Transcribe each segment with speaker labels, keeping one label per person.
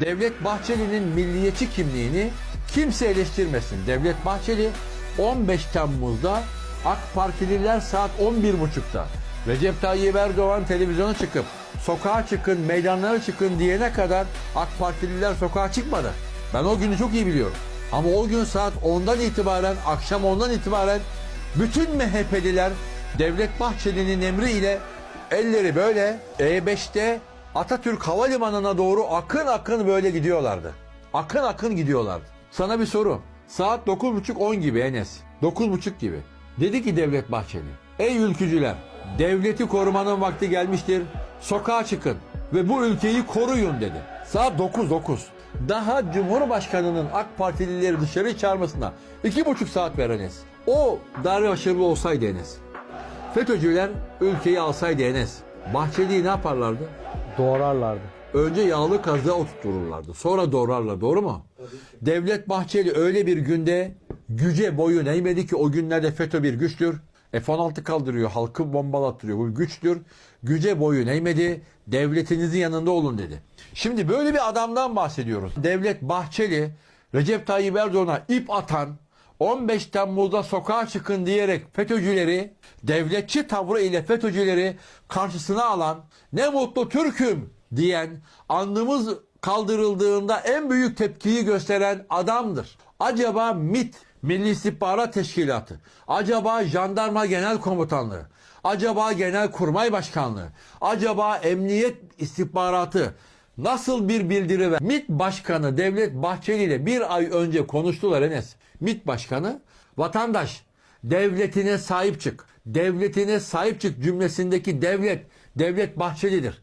Speaker 1: Devlet Bahçeli'nin milliyetçi kimliğini kimse eleştirmesin. Devlet Bahçeli 15 Temmuz'da AK Partililer saat 11.30'da Recep Tayyip Erdoğan televizyona çıkıp sokağa çıkın, meydanlara çıkın diyene kadar AK Partililer sokağa çıkmadı. Ben o günü çok iyi biliyorum. Ama o gün saat 10'dan itibaren, akşam 10'dan itibaren bütün MHP'liler Devlet Bahçeli'nin emriyle elleri böyle E5'te Atatürk Havalimanı'na doğru akın akın böyle gidiyorlardı. Akın akın gidiyorlardı. Sana bir soru. Saat 9.30-10 gibi Enes. 9.30 gibi. Dedi ki Devlet Bahçeli. Ey ülkücüler, devleti korumanın vakti gelmiştir. Sokağa çıkın ve bu ülkeyi koruyun dedi. Saat 9.9. Daha Cumhurbaşkanı'nın AK Partilileri dışarı çağırmasına 2,5 saat ver Enes. O darbe başarılı olsaydı Enes. FETÖ'cüler ülkeyi alsaydı Enes. Bahçeli'yi ne yaparlardı?
Speaker 2: Doğrarlardı.
Speaker 1: Önce yağlı kazığa oturtururlardı. Sonra doğrarlar. Doğru mu? Devlet Bahçeli öyle bir günde güce boyun eğmedi ki o günlerde FETÖ bir güçtür. F-16 kaldırıyor, halkı bombalattırıyor. Bu güçtür. Güce boyun eğmedi. Devletinizin yanında olun dedi. Şimdi böyle bir adamdan bahsediyoruz. Devlet Bahçeli Recep Tayyip Erdoğan'a ip atan 15 Temmuz'da sokağa çıkın diyerek FETÖ'cüleri, devletçi tavrı ile FETÖ'cüleri karşısına alan, ne mutlu Türk'üm diyen, andımız kaldırıldığında en büyük tepkiyi gösteren adamdır. Acaba MIT, Milli İstihbarat Teşkilatı, acaba Jandarma Genel Komutanlığı, acaba Genelkurmay Başkanlığı, acaba Emniyet İstihbaratı nasıl bir bildiri ver? MİT Başkanı Devlet Bahçeli ile bir ay önce konuştular Enes. MİT Başkanı vatandaş devletine sahip çık. Devletine sahip çık cümlesindeki devlet, Devlet Bahçeli'dir.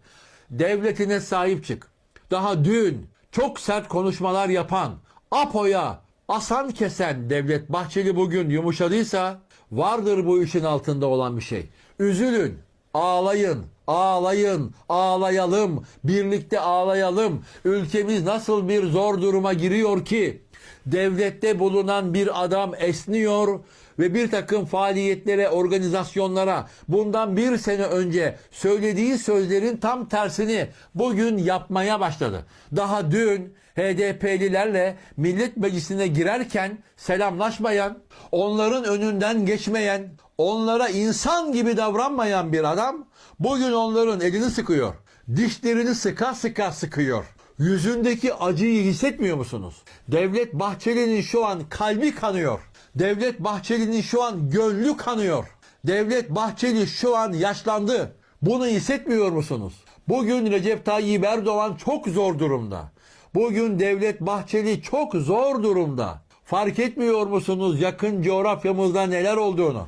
Speaker 1: Devletine sahip çık. Daha dün çok sert konuşmalar yapan, APO'ya asan kesen Devlet Bahçeli bugün yumuşadıysa vardır bu işin altında olan bir şey. Üzülün, ağlayın, ağlayın, ağlayalım, birlikte ağlayalım. Ülkemiz nasıl bir zor duruma giriyor ki devlette bulunan bir adam esniyor ve bir takım faaliyetlere, organizasyonlara bundan bir sene önce söylediği sözlerin tam tersini bugün yapmaya başladı. Daha dün HDP'lilerle Millet Meclisi'ne girerken selamlaşmayan, onların önünden geçmeyen, onlara insan gibi davranmayan bir adam bugün onların elini sıkıyor. Dişlerini sıka sıka sıkıyor. Yüzündeki acıyı hissetmiyor musunuz? Devlet Bahçeli'nin şu an kalbi kanıyor. Devlet Bahçeli'nin şu an gönlü kanıyor. Devlet Bahçeli şu an yaşlandı. Bunu hissetmiyor musunuz? Bugün Recep Tayyip Erdoğan çok zor durumda. Bugün Devlet Bahçeli çok zor durumda. Fark etmiyor musunuz yakın coğrafyamızda neler olduğunu?